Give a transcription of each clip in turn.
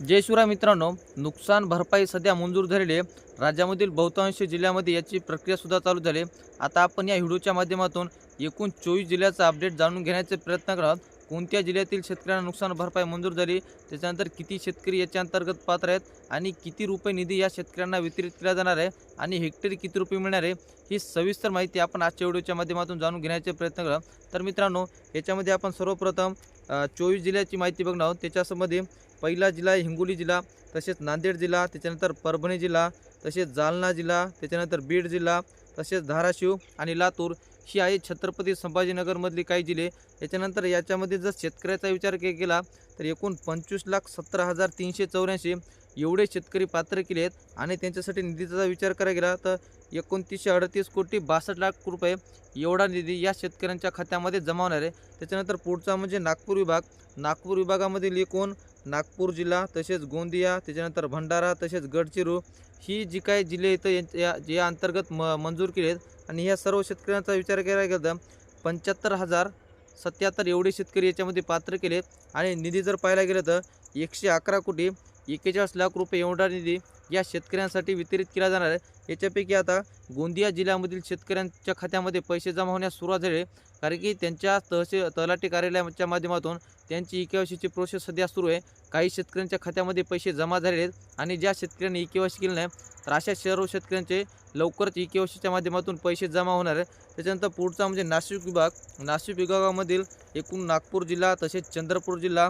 जयशिवराय मित्रांनो नुकसान भरपाई सध्या मंजूर झालेली आहे. राज्यामधील बहुतांश जिल्ह्यामध्ये याची प्रक्रियासुद्धा चालू झाली आता आपण या व्हिडिओच्या माध्यमातून एकूण चोवीस जिल्ह्याचा अपडेट जाणून घेण्याचे प्रयत्न करत कोणत्या जिल्ह्यातील शेतकऱ्यांना नुकसान भरपाई मंजूर झाली? त्याच्यानंतर किती शेतकरी याच्या अंतर्गत पात्र आहेत? आणि किती रुपये निधी या शेतकऱ्यांना वितरित केला जाणार आहे? आणि हेक्टरी किती रुपये मिळणार आहे? ही सविस्तर माहिती आपण आजच्या व्हिडिओच्या माध्यमातून जाणून घेण्याचे प्रयत्न करत तर मित्रांनो याच्यामध्ये आपण सर्वप्रथम चोवीस जिल्ह्याची माहिती बघणार आहोत. त्याच्यासंबंधी पहिला जिल्हा आहे हिंगोली जिल्हा तसेच नांदेड जिल्हा त्याच्यानंतर परभणी जिल्हा तसेच जालना जिल्हा त्याच्यानंतर बीड जिल्हा तसेच धाराशिव आणि लातूर. ही आहे छत्रपती संभाजीनगरमधली काही जिल्हे. याच्यानंतर याच्यामध्ये जर शेतकऱ्याचा विचार के केला तर एकूण पंचवीस लाख सतरा हजार तीनशे चौऱ्याऐंशी एवढे शेतकरी पात्र केले आहेत आणि त्यांच्यासाठी निधीचा विचार करायला गेला तर एकोणतीसशे अडतीस कोटी बासष्ट लाख रुपये एवढा निधी या शेतकऱ्यांच्या खात्यामध्ये जमा होणार आहे. त्याच्यानंतर पुढचा म्हणजे नागपूर विभाग. नागपूर विभागामधील एकूण नागपूर जिल्हा तसेच गोंदिया त्याच्यानंतर भंडारा तसेच गडचिरू ही जी काही जिल्हे इथं या या अंतर्गत म मंजूर केले आहेत आणि ह्या सर्व शेतकऱ्यांचा विचार करायला गेला तर पंच्याहत्तर हजार सत्याहत्तर एवढे शेतकरी याच्यामध्ये पात्र केले आणि निधी जर पाहायला गेलं तर एकशे अकरा कोटी एक्केचाळीस लाख रुपये एवढा निधी या शेतकऱ्यांसाठी वितरित केला जाणार आहे. याच्यापैकी आता गोंदिया जिल्ह्यामधील शेतकऱ्यांच्या खात्यामध्ये पैसे जमा होण्यास सुरुवात झाली आहे. कारण की त्यांच्या तहसील तलाठी कार्यालयाच्या माध्यमातून त्यांची ई प्रोसेस सध्या सुरू आहे. काही शेतकऱ्यांच्या खात्यामध्ये पैसे जमा झालेले आहेत आणि ज्या शेतकऱ्यांनी ई केली नाही तर अशा सर्व शेतकऱ्यांचे लवकरच ई माध्यमातून पैसे जमा होणार आहे त्याच्यानंतर पुढचा म्हणजे नाशिक विभाग. नाशिक विभागामधील एकूण नागपूर जिल्हा तसेच चंद्रपूर जिल्हा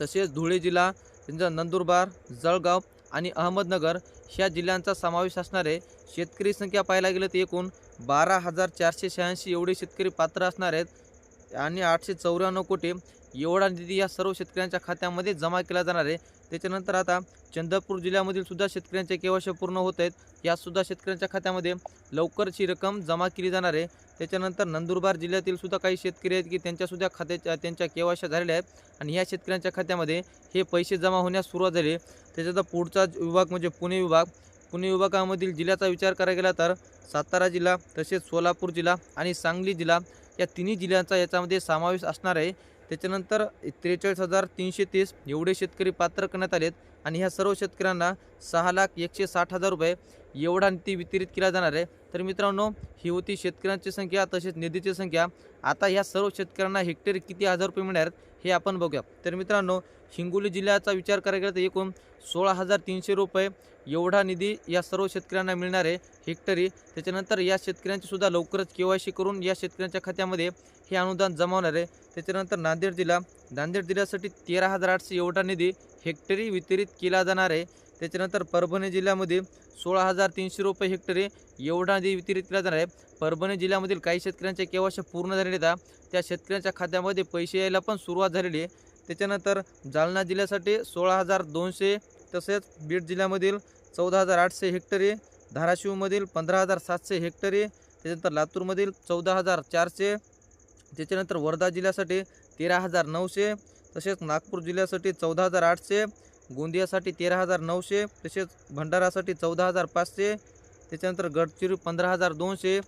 तसेच धुळे जिल्हा नंदुरबार जळगाव आणि अहमदनगर ह्या जिल्ह्यांचा समावेश असणारे शेतकरी संख्या पाहायला गेलं तर एकूण बारा हजार चारशे शहाऐंशी एवढे शेतकरी पात्र असणार आहेत आणि आठशे चौऱ्याण्णव कोटी एवढा निधी या सर्व शेतकऱ्यांच्या खात्यामध्ये जमा केला जाणार आहे. त्याच्यानंतर आता चंद्रपूर जिल्ह्यामधील सुद्धा शेतकऱ्यांचे केवायसी पूर्ण होत आहेत. यासुद्धा शेतकऱ्यांच्या खात्यामध्ये लवकरच ही रक्कम जमा केली जाणार आहे. त्याच्यानंतर नंदुरबार जिल्ह्यातील सुद्धा काही शेतकरी आहेत की त्यांच्यासुद्धा खात्याच्या त्यांच्या केवाशा झालेल्या आहेत. आणि या शेतकऱ्यांच्या खात्यामध्ये हे पैसे जमा होण्यास सुरुवात झाली त्याच्याचा त्याच्यात पुढचा विभाग म्हणजे पुणे विभाग. पुणे विभागामधील जिल्ह्याचा विचार करायला गेला तर सातारा जिल्हा तसेच सोलापूर जिल्हा आणि सांगली जिल्हा या तिन्ही जिल्ह्यांचा याच्यामध्ये समावेश असणार आहे. त्याच्यानंतर त्रेचाळीस हजार तीनशे तीस एवढे शेतकरी पात्र करण्यात आलेत. आणि ह्या सर्व शेतकऱ्यांना सहा लाख एकशे साठ हजार रुपये एवढा निधी वितरित केला जाणार आहे. तर मित्रांनो ही होती शेतकऱ्यांची संख्या तसेच निधीची संख्या. आता ह्या सर्व शेतकऱ्यांना हेक्टरी किती हजार रुपये मिळणार आहेत हे आपण बघूया. तर मित्रांनो हिंगोली जिल्ह्याचा विचार करायला गेला तर एकूण सोळा हजार तीनशे रुपये एवढा निधी या सर्व शेतकऱ्यांना मिळणार आहे हेक्टरी. त्याच्यानंतर या शेतकऱ्यांची सुद्धा लवकरच के वाय सी करून या शेतकऱ्यांच्या खात्यामध्ये हे अनुदान जमावणार आहे. त्याच्यानंतर नांदेड जिल्हा नांदेड जिल्ह्यासाठी तेरा हजार आठशे एवढा निधी हेक्टरी वितरित केला जाणार आहे. त्याच्यानंतर परभणी जिल्ह्यामध्ये सोळा हजार तीनशे रुपये हेक्टरी एवढा जे वितरित केला जाणार आहे. परभणी जिल्ह्यामधील काही शेतकऱ्यांच्या केवायशा पूर्ण झालेल्या आहेत त्या शेतकऱ्यांच्या खात्यामध्ये पैसे यायला पण सुरुवात झालेली आहे. त्याच्यानंतर जालना जिल्ह्यासाठी सोळा हजार दोनशे तसेच बीड जिल्ह्यामधील चौदा हजार आठशे हेक्टरी धाराशिवमधील पंधरा हजार सातशे हेक्टरी त्याच्यानंतर लातूरमधील चौदा हजार चारशे त्याच्यानंतर वर्धा जिल्ह्यासाठी तेरा हजार नऊशे तसेच नागपूर जिल्ह्यासाठी चौदा हजार आठशे गोंदियासाठी तेरा हजार नऊशे तसेच भंडारासाठी चौदा हजार पाचशे त्याच्यानंतर गडचिरोली पंधरा हजार दोनशे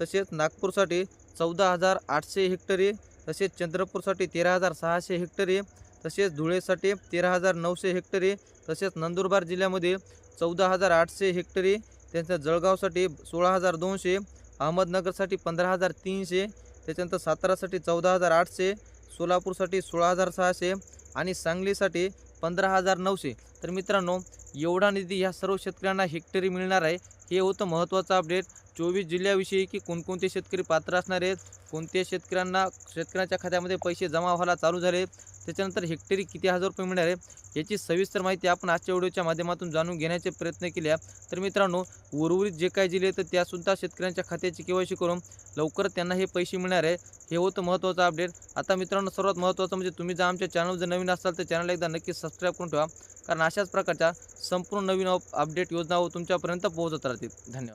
तसेच नागपूरसाठी चौदा हजार आठशे हेक्टरी तसेच चंद्रपूरसाठी तेरा हजार सहाशे हेक्टरी तसेच धुळेसाठी तेरा हजार नऊशे हेक्टरी तसेच नंदुरबार जिल्ह्यामध्ये चौदा हजार आठशे हेक्टरी त्यांच्या जळगावसाठी सोळा हजार दोनशे अहमदनगरसाठी पंधरा हजार तीनशे त्याच्यानंतर सातारासाठी चौदा हजार आठशे सोलापूरसाठी सोळा हजार सहाशे आणि सांगलीसाठी पंधरा हजार नऊशे. तर मित्रांनो एवढा निधी ह्या सर्व शेतकऱ्यांना हेक्टरी मिळणार आहे. हे होतं महत्त्वाचं अपडेट चोवीस जिल्ह्याविषयी की कोणकोणते शेतकरी पात्र असणार आहेत कोणत्या शेतकऱ्यांना शेतकऱ्यांच्या खात्यामध्ये पैसे जमा व्हायला चालू झाले त्याच्यानंतर हेक्टरी किती हजार रुपये मिळणार आहे याची सविस्तर माहिती आपण आजच्या व्हिडिओच्या माध्यमातून जाणून घेण्याचे प्रयत्न केले. आहे. तर मित्रांनो उर्वरित जे काही जिल्हे तर त्यासुद्धा शेतकऱ्यांच्या खात्याची केवायसी करून लवकर त्यांना हे पैसे मिळणार आहे. हे होतं महत्त्वाचं अपडेट आता मित्रांनो सर्वात महत्त्वाचं म्हणजे तुम्ही जर आमच्या चॅनल जर नवीन असाल तर चॅनल एकदा नक्की सबस्क्राईब करून ठेवा. कारण अशाच प्रकारच्या संपूर्ण नवीन अपडेट योजना तुमच्यापर्यंत पोहोचत राहतील. धन्यवाद.